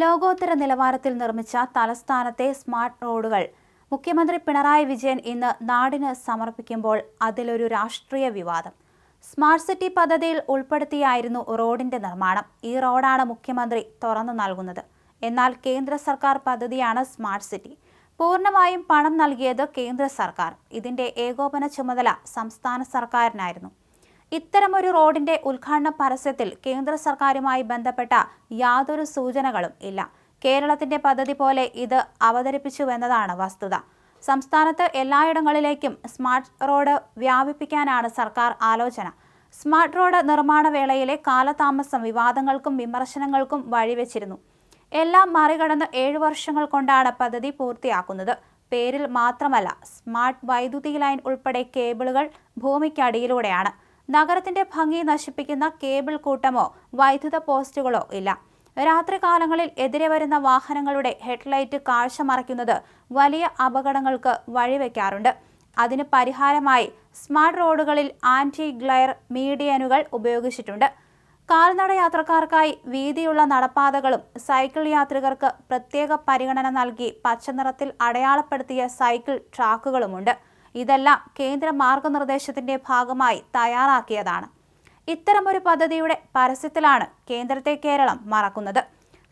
ലോകോത്തര നിലവാരത്തിൽ നിർമ്മിച്ച തലസ്ഥാനത്തെ സ്മാർട്ട് റോഡുകൾ. മുഖ്യമന്ത്രി പിണറായി വിജയൻ ഇന്ന് നാടിന് സമർപ്പിക്കുമ്പോൾ അതിലൊരു രാഷ്ട്രീയ വിവാദം. സ്മാർട്ട് സിറ്റി പദ്ധതിയിൽ ഉൾപ്പെടുത്തിയായിരുന്നു റോഡിന്റെ നിർമ്മാണം. ഈ റോഡാണ് മുഖ്യമന്ത്രി തുറന്നു നൽകുന്നത്. എന്നാൽ കേന്ദ്ര സർക്കാർ പദ്ധതിയാണ് സ്മാർട്ട് സിറ്റി. പൂർണമായും പണം നൽകിയത് കേന്ദ്ര സർക്കാർ. ഇതിന്റെ ഏകോപന ചുമതല സംസ്ഥാന സർക്കാരിനായിരുന്നു. ഇത്തരമൊരു റോഡിന്റെ ഉദ്ഘാടന പരസ്യത്തിൽ കേന്ദ്ര സർക്കാരുമായി ബന്ധപ്പെട്ട യാതൊരു സൂചനകളും ഇല്ല. കേരളത്തിന്റെ പദ്ധതി പോലെ ഇത് അവതരിപ്പിച്ചുവെന്നതാണ് വസ്തുത. സംസ്ഥാനത്ത് എല്ലായിടങ്ങളിലേക്കും സ്മാർട്ട് റോഡ് വ്യാപിപ്പിക്കാനാണ് സർക്കാർ ആലോചന. സ്മാർട്ട് റോഡ് നിർമ്മാണ വേളയിലെ കാലതാമസം വിവാദങ്ങൾക്കും വിമർശനങ്ങൾക്കും വഴിവെച്ചിരുന്നു. എല്ലാം മറികടന്ന് ഏഴു വർഷങ്ങൾ കൊണ്ടാണ് പദ്ധതി പൂർത്തിയാക്കുന്നത്. പേരിൽ മാത്രമല്ല സ്മാർട്ട് വൈദ്യുതി ലൈൻ ഉൾപ്പെടെ കേബിളുകൾ ഭൂമിക്കടിയിലൂടെയാണ്. നഗരത്തിന്റെ ഭംഗി നശിപ്പിക്കുന്ന കേബിൾ കൂട്ടമോ വൈദ്യുത പോസ്റ്റുകളോ ഇല്ല. രാത്രികാലങ്ങളിൽ എതിരെ വരുന്ന വാഹനങ്ങളുടെ ഹെഡ്ലൈറ്റ് കാഴ്ച മറയ്ക്കുന്നത് വലിയ അപകടങ്ങൾക്ക് വഴിവെക്കാറുണ്ട്. അതിന് പരിഹാരമായി സ്മാർട്ട് റോഡുകളിൽ ആന്റി ഗ്ലെയർ മീഡിയനുകൾ ഉപയോഗിച്ചിട്ടുണ്ട്. കാൽനട യാത്രക്കാർക്കായി വീതിയുള്ള നടപ്പാതകളും സൈക്കിൾ യാത്രികർക്ക് പ്രത്യേക പരിഗണന നൽകി പച്ചനിറത്തിൽ അടയാളപ്പെടുത്തിയ സൈക്കിൾ ട്രാക്കുകളുമുണ്ട്. ഇതെല്ലാം കേന്ദ്ര മാർഗനിർദ്ദേശത്തിന്റെ ഭാഗമായി തയ്യാറാക്കിയതാണ്. ഇത്തരമൊരു പദ്ധതിയുടെ പരസ്യത്തിലാണ് കേന്ദ്രത്തെ കേരളം മറക്കുന്നത്.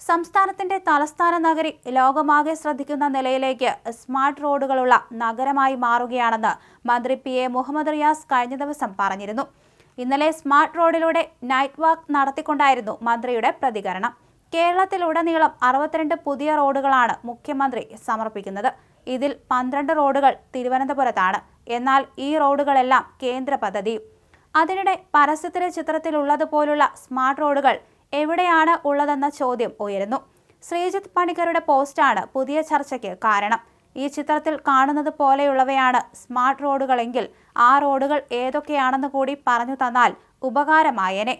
സംസ്ഥാനത്തിന്റെ തലസ്ഥാന നഗരി ലോകമാകെ ശ്രദ്ധിക്കുന്ന നിലയിലേക്ക് സ്മാർട്ട് റോഡുകളുള്ള നഗരമായി മാറുകയാണെന്ന് മന്ത്രി പി എ മുഹമ്മദ് റിയാസ് കഴിഞ്ഞ ദിവസം പറഞ്ഞിരുന്നു. ഇന്നലെ സ്മാർട്ട് റോഡിലൂടെ നൈറ്റ് വാക്ക് നടത്തിക്കൊണ്ടായിരുന്നു മന്ത്രിയുടെ പ്രതികരണം. കേരളത്തിലുടനീളം അറുപത്തിരണ്ട് പുതിയ റോഡുകളാണ് മുഖ്യമന്ത്രി സമർപ്പിക്കുന്നത്. ഇതിൽ പന്ത്രണ്ട് റോഡുകൾ തിരുവനന്തപുരത്താണ്. എന്നാൽ ഈ റോഡുകളെല്ലാം കേന്ദ്ര പദ്ധതി. അതിനിടെ പരസ്യത്തിലെ ചിത്രത്തിലുള്ളതുപോലുള്ള സ്മാർട്ട് റോഡുകൾ എവിടെയാണ് ഉള്ളതെന്ന ചോദ്യം ഉയരുന്നു. ശ്രീജിത്ത് പണിക്കരുടെ പോസ്റ്റാണ് പുതിയ ചർച്ചയ്ക്ക് കാരണം. ഈ ചിത്രത്തിൽ കാണുന്നത് പോലെയുള്ളവയാണ് സ്മാർട്ട് റോഡുകളെങ്കിൽ ആ റോഡുകൾ ഏതൊക്കെയാണെന്ന് കൂടി പറഞ്ഞു തന്നാൽ ഉപകാരമായേനെ.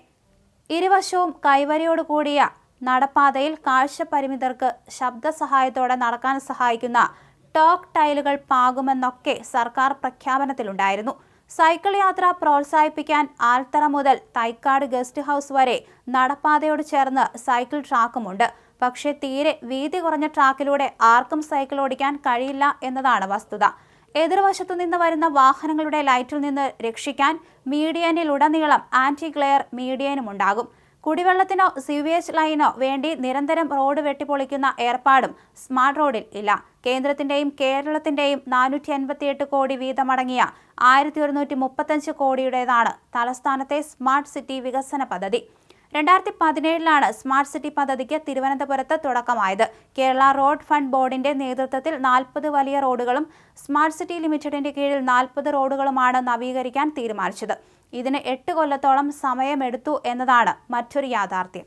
ഇരുവശവും കൈവരിയോട് കൂടിയ നടപ്പാതയിൽ കാഴ്ചപരിമിതർക്ക് ശബ്ദ സഹായത്തോടെ നടക്കാൻ സഹായിക്കുന്ന ടോക്ക് ടൈലുകൾ പാകുമെന്നൊക്കെ സർക്കാർ പ്രഖ്യാപനത്തിലുണ്ടായിരുന്നു. സൈക്കിൾ യാത്ര പ്രോത്സാഹിപ്പിക്കാൻ ആൽത്തറ മുതൽ തൈക്കാട് ഗസ്റ്റ് ഹൗസ് വരെ നടപ്പാതയോട് ചേർന്ന് സൈക്കിൾ ട്രാക്കുമുണ്ട്. പക്ഷേ തീരെ വീതി കുറഞ്ഞ ട്രാക്കിലൂടെ ആർക്കും സൈക്കിൾ ഓടിക്കാൻ കഴിയില്ല എന്നതാണ് വസ്തുത. എതിർവശത്തു നിന്ന് വരുന്ന വാഹനങ്ങളുടെ ലൈറ്റിൽ നിന്ന് രക്ഷിക്കാൻ മീഡിയനിലുടനീളം ആന്റി ഗ്ലെയർ മീഡിയനും ഉണ്ടാകും കുടിവെള്ളത്തിനോ സിവേജ് ലൈനോ വേണ്ടി നിരന്തരം റോഡ് വെട്ടിപ്പൊളിക്കുന്ന ഏർപ്പാടും സ്മാർട്ട് റോഡിൽ ഇല്ല. കേന്ദ്രത്തിന്റെയും കേരളത്തിന്റെയും നാനൂറ്റി അൻപത്തിയെട്ട് കോടി വീതമടങ്ങിയ ആയിരത്തി ഒരുന്നൂറ്റി മുപ്പത്തഞ്ച് കോടിയുടേതാണ് തലസ്ഥാനത്തെ സ്മാർട്ട് സിറ്റി വികസന പദ്ധതി. രണ്ടായിരത്തി പതിനേഴിലാണ് സ്മാർട്ട് സിറ്റി പദ്ധതിക്ക് തിരുവനന്തപുരത്ത് തുടക്കമായത്. കേരള റോഡ് ഫണ്ട് ബോർഡിന്റെ നേതൃത്വത്തിൽ നാൽപ്പത് വലിയ റോഡുകളും സ്മാർട്ട് സിറ്റി ലിമിറ്റഡിന്റെ കീഴിൽ നാൽപ്പത് റോഡുകളുമാണ് നവീകരിക്കാൻ തീരുമാനിച്ചത്. ഇതിന് എട്ട് കൊല്ലത്തോളം സമയമെടുത്തു എന്നതാണ് മറ്റൊരു യാഥാർത്ഥ്യം.